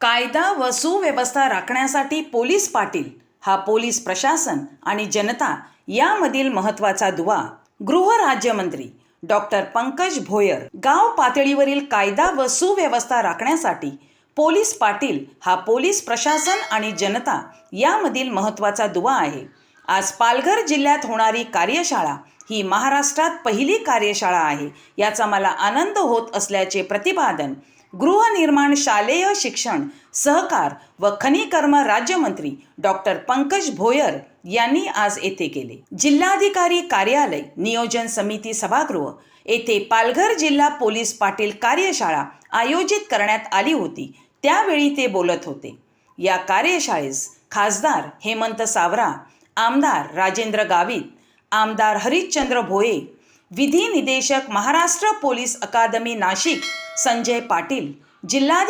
कायदा व सुव्यवस्था राखण्यासाठी पोलीस पाटील हा पोलीस प्रशासन आणि जनता यामधील महत्त्वाचा दुवा गृहराज्यमंत्री डॉक्टर पंकज भोयर गाव पातळीवरील कायदा व सुव्यवस्था राखण्यासाठी पोलीस पाटील हा पोलीस प्रशासन आणि जनता यामधील महत्त्वाचा दुवा आहे. आज पालघर जिल्ह्यात होणारी कार्यशाळा ही महाराष्ट्रात पहिली कार्यशाळा आहे. याचा मला आनंद होत असल्याचे प्रतिपादन गृहनिर्माण शालेय शिक्षण सहकार व खनिकर्म राज्यमंत्री डॉक्टर पंकज भोयर यांनी आज येथे केले. जिल्हाधिकारी कार्यालय नियोजन समिती सभागृह येथे पालघर जिल्हा पोलीस पाटील कार्यशाळा आयोजित करण्यात आली होती. त्यावेळी ते बोलत होते. या कार्यशाळेस खासदार हेमंत सावरा आमदार राजेंद्र गावित आमदार हरिश्चंद्र भोये विधी निदेशक महाराष्ट्र पोलीस अकादमी नाशिक संजय पाटील जिल्हाधिकारी